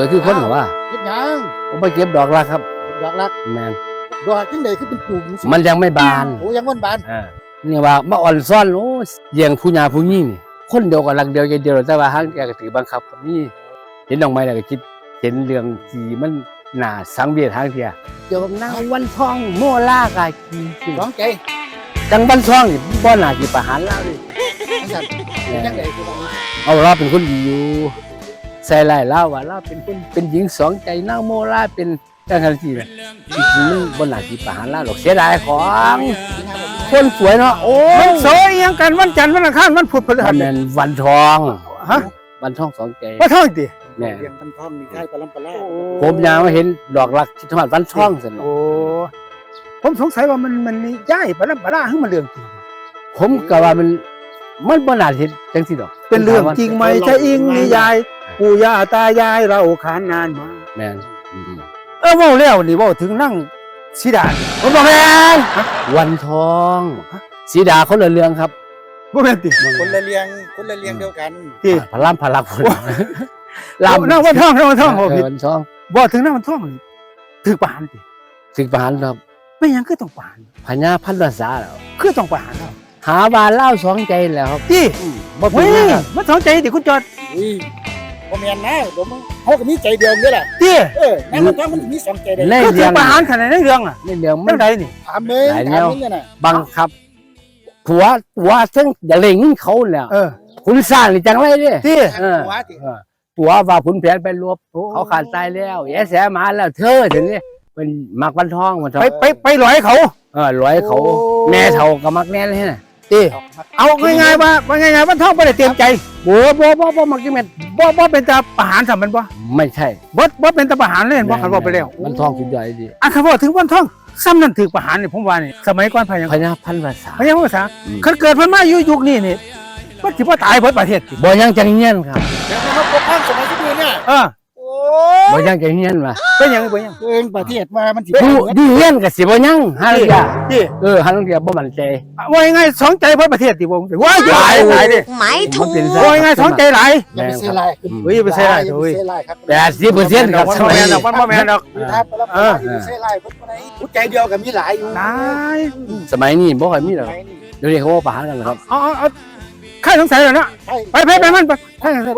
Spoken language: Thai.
วยคือคนเหรอวะเฮ็ดหยังผมไปเก็บดอกรักครับ ดอกรักแมนดอกจังไดคือเป็นปุ่มสิมันยังไม่บานโอ้ยังวันบานอ่าเนี่ยว่ามาอ่อนซ่อนโอ้เยียงผู้หญาผู้ยิ่งนี่คนเดียวกับรักเดียวใจเดียวแต่ว่าห้างแกก็ถือบังคับกับนี่เห็นดอกไม้แล้วก็คิดเห็นเรื่องที่มันน่าสังเวียนทางเทียเกี่ยวกับนางวันทองโมลากากีร้องใจจังวันทองนี่บ่น่าสิประหารเราเลยจังซั่นเป็นจังไดคือว่าเอาเราเป็นคนดีอยู่ ใส่ไล่เราว่าเราเป็นคนเป็นหญิงสองใจนางโมลาเป็นจังซั่นสินะจริงๆมันบ่น่าสิประหารเราหรอกเสียดายของคนสวยเนาะโอ้มันโซยยังกันวันจันทร์วันอังคารวันพุธพฤหัอัสนเนี่ยนั้นวันทองฮะวันทองสองใจว่าท่องติแม่เรียงพันทองนี่ค่ายปลาลัมปลาลาผมยาวมาเห็นดอกรักที่ธรรมะวันทองสนโอ้ผมสงสัยว่ามันมันนี่ย้ายปลาลำปลาลาให้มันเรื่องจริงผมก็ว่ามันมันบ่น่าเห็นจังสิดอก เป็นเรื่องจริงไหมใช่อิงนิยาย ปู่ย่าตายายเราขานนานมา แม่นอืมเออเว่าแล้วนี่เว่าถึงนั่งสีดาผมบอกแม่นวันทองสีดาคนละเรื่องครับบ่แม่นติคนละเรียงคนละเรียงเดียวกันที่พระรามพระลักคนลำนั่งวันท่องนั่งวันท่องเอบ่อผิดวันทองบ่ถึงนั่งวันท่องนี่ถือประหารติถึงประหารครับไม่หยังคือต้องประหารพญาพันวษาแล้ว คือต้องประหารแล้วหาว่าเล่าสองใจแล้วครับที่อืมบ่เป็เฮ้นยหยังครับ มันสองใจติคุณจอด อุ้ย บ่แม่นนะผมเฮาก็มีใจเดียวนี่แหละที่เออนั่นมันต้องมันมีสองใจได้ในคือถืเรื่อองประหารขนาดในเรื่องอะในเรื่องมัจันงไดนี่ ถามมึงหลายแนถามว มึงเนี่ยน่ะบังคับผัวผัวซึ่งอย่าเล่งเขาแล้วเออคุณสร้างนี่จังไรเด้ที่เออ หัวติเออตัวว่าขุนแผนไปรวบเขาขาดตายแล้วแย่แสมาแล้วเธอถึงนี่เป็นมักวันทองมันทองไปไปไปหลอยเขา เออร้อยเขาแม่เท่ากับมักแน่เลยนะ ที่เอาง่ายๆว่าว่าง่ายๆว่าท่องบ่ได้เตรียมใจบัวบัวบัวบัวมักที่เม็ดบ่บ่เป็นตาประหารสำมันบ่ไม่ใช่บ่บ่เป็นตาประหารเลยเห็นบ่คันว่าไปแล้วมันทองสุดยอดดีอะคันว่าถึงวันท่องซ้ำนั่นถือประหารนี่ผมว่านี่สมัยก่อนพายังพญาพันภาษาพายังภาษาอืมคันเกิดเพิ่นมาอยู่ยุคนี้นี่มันสิบ่ตายเบิดประเทศติบ่ยังจังเงี้ยนครับเดี๋ยวเขาปกป้องสมัยที่นี่เนี่ยเออโอ้ บ่ยังจังเงี้ยนว่ะเป็นหยังเป็นหยังเองประเทศมามันสิดูดีเงี้ยนกับสิบ่ยังฮาเรียที่เออฮาเรียบ่มั่นใจว่ายังไงสองใจเบิดประเทศติบ่ว่าหลายหลายดิหมายถูกว่ายังไงสองใจหลายอย่าไปเสียลายอืมเฮ้ยอย่าไปเสียลายอย่าเฮ้ไปยเสียลายครับแปดสิบเปอร์เซ็นต์ครับมันสบ่มัยแม่นดนี้อกมันบ่แม่นดอกถ้าปลาปลาอย่าไปเสียลายเพิ่นบ่ได้ผู้ใจเดียวก็มีหลายอยู่หลายสมัยนี้บ่ค่อยมีหรอกไหนนี่เดี๋ยวนี้เขาว่าประหารกันแล้วครับเอาเอ ข้าสงสัยแล้วเนาะไปไปไปมันไปข้าสงสัย